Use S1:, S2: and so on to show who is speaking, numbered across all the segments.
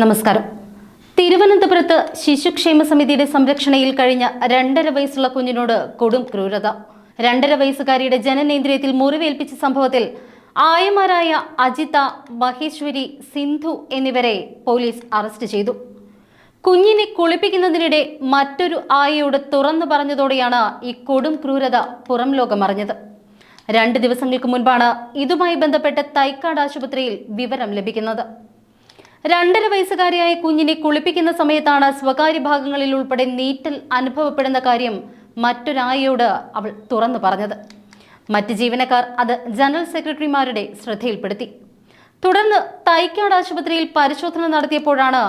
S1: നമസ്കാരം. തിരുവനന്തപുരത്ത് ശിശുക്ഷേമ സമിതിയുടെ സംരക്ഷണയിൽ കഴിഞ്ഞ രണ്ടര വയസ്സുള്ള കുഞ്ഞിനോട് കൊടും ക്രൂരത. രണ്ടര വയസ്സുകാരിയുടെ ജനനേന്ദ്രിയത്തിൽ മുറിവേൽപ്പിച്ച സംഭവത്തിൽ ആയമാരായ അജിത മഹേശ്വരി സിന്ധു എന്നിവരെ പോലീസ് അറസ്റ്റ് ചെയ്തു. കുഞ്ഞിനെ കുളിപ്പിക്കുന്നതിനിടെ മറ്റൊരു ആയയോട് തുറന്നു പറഞ്ഞതോടെയാണ് ഈ കൊടും ക്രൂരത പുറം ലോകമറിഞ്ഞത് രണ്ട് ദിവസങ്ങൾക്ക് മുൻപാണ് ഇതുമായി ബന്ധപ്പെട്ട് തൈക്കാട് ആശുപത്രിയിൽ വിവരം ലഭിക്കുന്നത്. രണ്ടര വയസ്സുകാരിയായ കുഞ്ഞിനെ കുളിപ്പിക്കുന്ന സമയത്താണ് സ്വകാര്യ ഭാഗങ്ങളിൽ ഉൾപ്പെടെ നീറ്റൽ അനുഭവപ്പെടുന്ന കാര്യം മറ്റൊരായയോട് അവൾ തുറന്നു പറഞ്ഞത്. മറ്റ് ജീവനക്കാർ അത് ജനറൽ സെക്രട്ടറിമാരുടെ ശ്രദ്ധയിൽപ്പെടുത്തി. തുടർന്ന് തൈക്കാട് ആശുപത്രിയിൽ പരിശോധന നടത്തിയപ്പോഴാണ്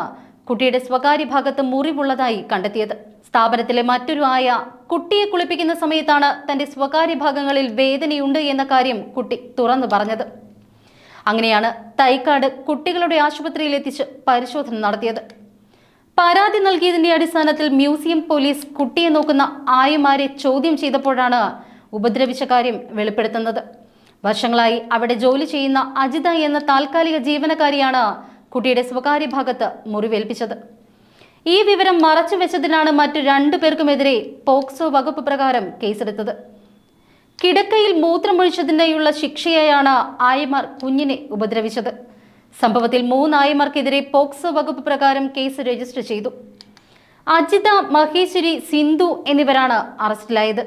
S1: കുട്ടിയുടെ സ്വകാര്യ ഭാഗത്ത് മുറിവുള്ളതായി കണ്ടെത്തിയത്. സ്ഥാപനത്തിലെ മറ്റൊരു ആയ കുട്ടിയെ കുളിപ്പിക്കുന്ന സമയത്താണ് തന്റെ സ്വകാര്യ ഭാഗങ്ങളിൽ വേദനയുണ്ട് എന്ന കാര്യം കുട്ടി തുറന്നു പറഞ്ഞത്. അങ്ങനെയാണ് തൈക്കാട് കുട്ടികളുടെ ആശുപത്രിയിൽ എത്തിച്ച് പരിശോധന നടത്തിയത്. പരാതി നൽകിയതിന്റെ അടിസ്ഥാനത്തിൽ മ്യൂസിയം പോലീസ് കുട്ടിയെ നോക്കുന്ന ആയമാരെ ചോദ്യം ചെയ്തപ്പോഴാണ് ഉപദ്രവിച്ച കാര്യം വെളിപ്പെടുത്തുന്നത്. വർഷങ്ങളായി അവിടെ ജോലി ചെയ്യുന്ന അജിത എന്ന താൽക്കാലിക ജീവനക്കാരിയാണ് കുട്ടിയുടെ സ്വകാര്യ ഭാഗത്ത് മുറിവേൽപ്പിച്ചത്. ഈ വിവരം മറച്ചു വെച്ചതിനാണ് മറ്റു രണ്ടു പേർക്കുമെതിരെ പോക്സോ വകുപ്പ് പ്രകാരം കേസെടുത്തത്. കിടക്കയിൽ മൂത്രമൊഴിച്ചതിനായുള്ള ശിക്ഷയായാണ് ആയമാർ കുഞ്ഞിനെ ഉപദ്രവിച്ചത്. സംഭവത്തിൽ മൂന്ന് ആയമാർക്കെതിരെ പോക്സോ വകുപ്പ് പ്രകാരം കേസ് രജിസ്റ്റർ ചെയ്തു. അജിത മഹേശ്വരി സിന്ധു എന്നിവരാണ് അറസ്റ്റിലായത്.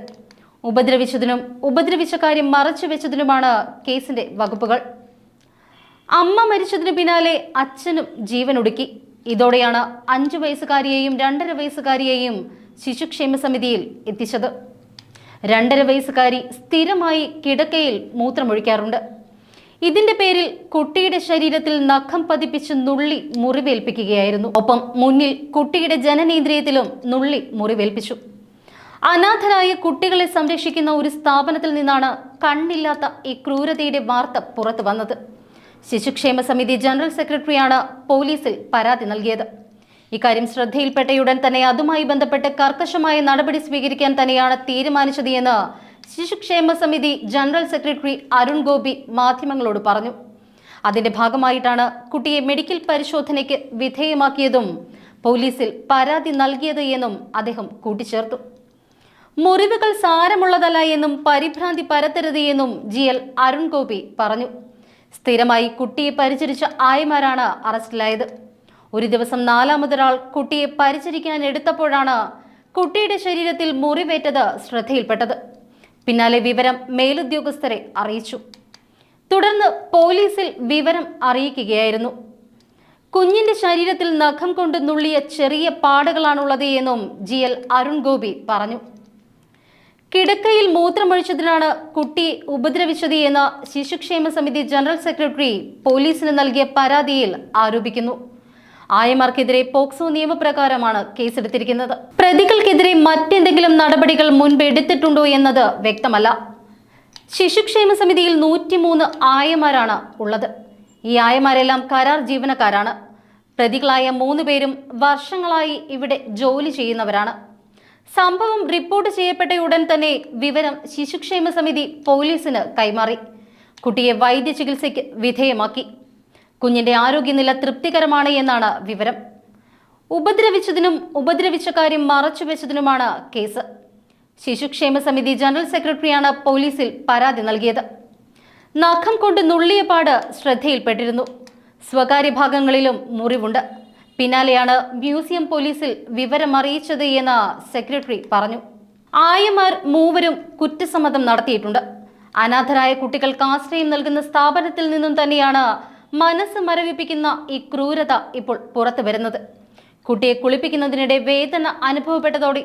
S1: ഉപദ്രവിച്ചതിനും ഉപദ്രവിച്ച കാര്യം മറച്ചു വെച്ചതിനുമാണ് കേസിന്റെ വകുപ്പുകൾ. അമ്മ മരിച്ചതിന് പിന്നാലെ അച്ഛനും ജീവനൊടുക്കി ഇതോടെയാണ് അഞ്ചു വയസ്സുകാരിയെയും രണ്ടര വയസ്സുകാരിയെയും ശിശുക്ഷേമ സമിതിയിൽ എത്തിച്ചത്. രണ്ടര വയസ്സുകാരി സ്ഥിരമായി കിടക്കയിൽ മൂത്രമൊഴിക്കാറുണ്ട്. ഇതിന്റെ പേരിൽ കുട്ടിയുടെ ശരീരത്തിൽ നഖം പതിപ്പിച്ച് നുള്ളി മുറിവേൽപ്പിക്കുകയായിരുന്നു. ഒപ്പം മുന്നിൽ കുട്ടിയുടെ ജനനേന്ദ്രിയത്തിലും നുള്ളി മുറിവേൽപ്പിച്ചു. അനാഥരായ കുട്ടികളെ സംരക്ഷിക്കുന്ന ഒരു സ്ഥാപനത്തിൽ നിന്നാണ് കണ്ണില്ലാത്ത ഈ ക്രൂരതയുടെ വാർത്ത പുറത്തു വന്നത് ശിശുക്ഷേമ സമിതി ജനറൽ സെക്രട്ടറിയാണ് പോലീസിൽ പരാതി നൽകിയത്. ഇക്കാര്യം ശ്രദ്ധയിൽപ്പെട്ടയുടൻ തന്നെ അതുമായി ബന്ധപ്പെട്ട് കർക്കശമായ നടപടി സ്വീകരിക്കാൻ തന്നെയാണ് തീരുമാനിച്ചത് എന്ന് ശിശുക്ഷേമ സമിതി ജനറൽ സെക്രട്ടറി അരുൺ ഗോപി മാധ്യമങ്ങളോട് പറഞ്ഞു. അതിന്റെ ഭാഗമായിട്ടാണ് കുട്ടിയെ മെഡിക്കൽ പരിശോധനയ്ക്ക് വിധേയമാക്കിയതും പോലീസിൽ പരാതി നൽകിയത് എന്നും അദ്ദേഹം കൂട്ടിച്ചേർത്തു. മുറിവുകൾ സാരമുള്ളതല്ല എന്നും പരിഭ്രാന്തി പരത്തരുത് എന്നും ജി എൽ അരുൺ ഗോപി പറഞ്ഞു. സ്ഥിരമായി കുട്ടിയെ പരിചരിച്ച ആയമാരാണ് അറസ്റ്റിലായത്. ഒരു ദിവസം നാലാമതൊരാൾ കുട്ടിയെ പരിചരിക്കാൻ എടുത്തപ്പോഴാണ് കുട്ടിയുടെ ശരീരത്തിൽ മുറിവേറ്റത് ശ്രദ്ധയിൽപ്പെട്ടത്. പിന്നാലെ വിവരം മേലുദ്യോഗസ്ഥരെ അറിയിച്ചു. തുടർന്ന് പോലീസിൽ വിവരം അറിയിക്കുകയായിരുന്നു. കുഞ്ഞിന്റെ ശരീരത്തിൽ നഖം കൊണ്ട് നുള്ളിയ ചെറിയ പാടുകളാണുള്ളത് എന്നും ജി എൽ അരുൺ ഗോപി പറഞ്ഞു. കിടക്കയിൽ മൂത്രമൊഴിച്ചതിനാണ് കുട്ടി ഉപദ്രവിച്ചത് എന്ന് ശിശുക്ഷേമ സമിതി ജനറൽ സെക്രട്ടറി പോലീസിന് നൽകിയ പരാതിയിൽ ആരോപിക്കുന്നു. ആയമാർക്കെതിരെ പോക്സോ നിയമപ്രകാരമാണ് കേസെടുത്തിരിക്കുന്നത്. പ്രതികൾക്കെതിരെ മറ്റെന്തെങ്കിലും നടപടികൾ മുൻപ് എടുത്തിട്ടുണ്ടോ എന്നത് വ്യക്തമല്ല. ശിശുക്ഷേമ സമിതിയിൽ നൂറ്റിമൂന്ന് ആയമാരാണ് ഉള്ളത്. ഈ ആയമാരെല്ലാം കരാർ ജീവനക്കാരാണ്. പ്രതികളായ മൂന്ന് പേരും വർഷങ്ങളായി ഇവിടെ ജോലി ചെയ്യുന്നവരാണ്. സംഭവം റിപ്പോർട്ട് ചെയ്യപ്പെട്ട ഉടൻ തന്നെ വിവരം ശിശുക്ഷേമ സമിതി പോലീസിന് കൈമാറി. കുട്ടിയെ വൈദ്യ ചികിത്സയ്ക്ക് വിധേയമാക്കി. കുഞ്ഞിന്റെ ആരോഗ്യനില തൃപ്തികരമാണ് എന്നാണ് വിവരം. ഉപദ്രവിച്ചതിനും ഉപദ്രവിച്ച കാര്യം മറച്ചുവെച്ചതിനുമാണ് കേസ്. ശിശുക്ഷേമ സമിതി ജനറൽ സെക്രട്ടറിയാണ് പോലീസിൽ പരാതി നൽകിയത്. നഖം കൊണ്ട് നുള്ളിയ പാട് ശ്രദ്ധയിൽപ്പെട്ടിരുന്നു. സ്വകാര്യ ഭാഗങ്ങളിലും മുറിവുണ്ട്. പിന്നാലെയാണ് മ്യൂസിയം പോലീസിൽ വിവരമറിയിച്ചത് എന്ന് സെക്രട്ടറി പറഞ്ഞു. ആയമാർ മൂവരും കുറ്റസമ്മതം നടത്തിയിട്ടുണ്ട്. അനാഥരായ കുട്ടികൾക്ക് ആശ്രയം നൽകുന്ന സ്ഥാപനത്തിൽ നിന്നും തന്നെയാണ് മനസ്സ് മരവിപ്പിക്കുന്ന ഈ ക്രൂരത ഇപ്പോൾ പുറത്തു വരുന്നത് കുട്ടിയെ കുളിപ്പിക്കുന്നതിനിടെ വേദന അനുഭവപ്പെട്ടതോടെ